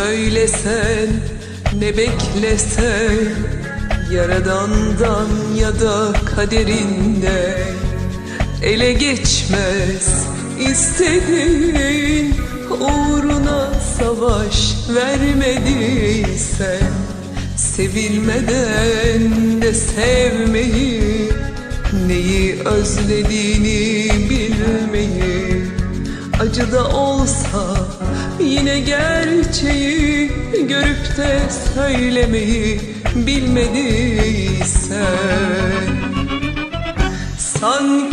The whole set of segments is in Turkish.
söylesen ne beklesen Yaradandan ya da kaderinden Ele geçmez istediğin Uğruna savaş vermediysen Sevilmeden de sevmeyi Neyi özlediğini bilmeyi Acı da olsa yine gerçeği Görüp de söylemeyi bilmediysen Sanki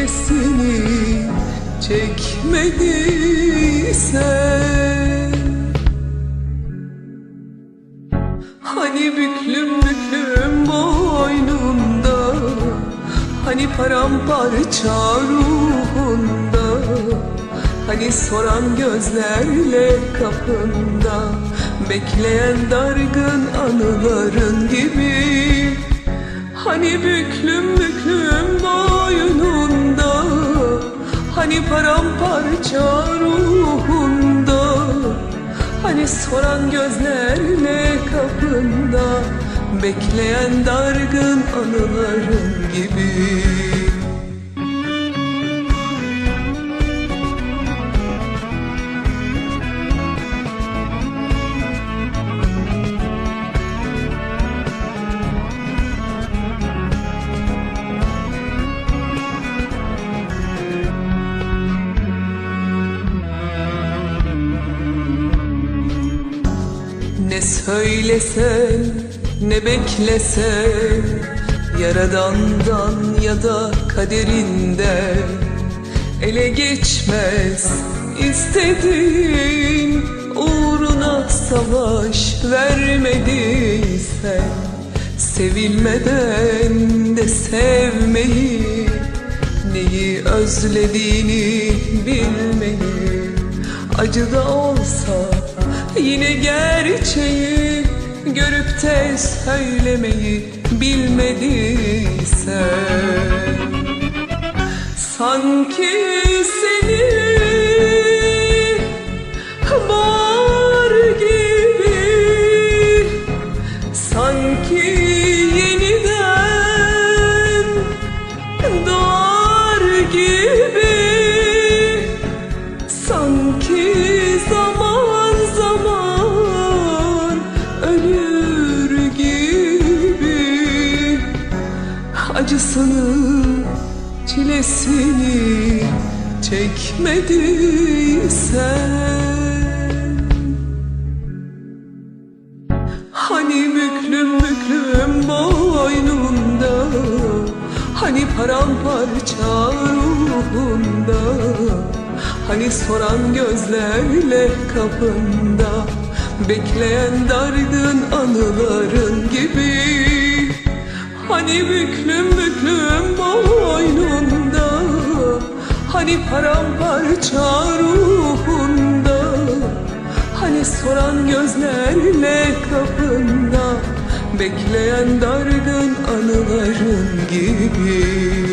çilesini çekmediysen Hani büklüm büklüm boynunda Hani paramparça ruhunda Hani soran gözlerle kapında Bekleyen dargın anıların gibi. Hani büklüm paramparça ruhunda Hani soran gözlerle kapında Bekleyen dargın anıların gibi Ne söylesen ne beklesen Yaradandan ya da kaderinden. Ele geçmez istediğin Uğruna savaş vermediysen. Sevilmeden de sevmeyi Neyi özlediğini bilmeyi Acı da olsa yine gerçeği Görüp de söylemeyi bilmediysen Sanki çilesini çekmediysen. Hani büklüm büklüm boynunda Hani paramparça ruhunda Hani soran gözlerle kapında Bekleyen dargın anıların gibi. Hani büklüm büklüm boynunda Hani paramparça ruhunda? Hani soran gözlerle kapında? Bekleyen dargın anıların gibi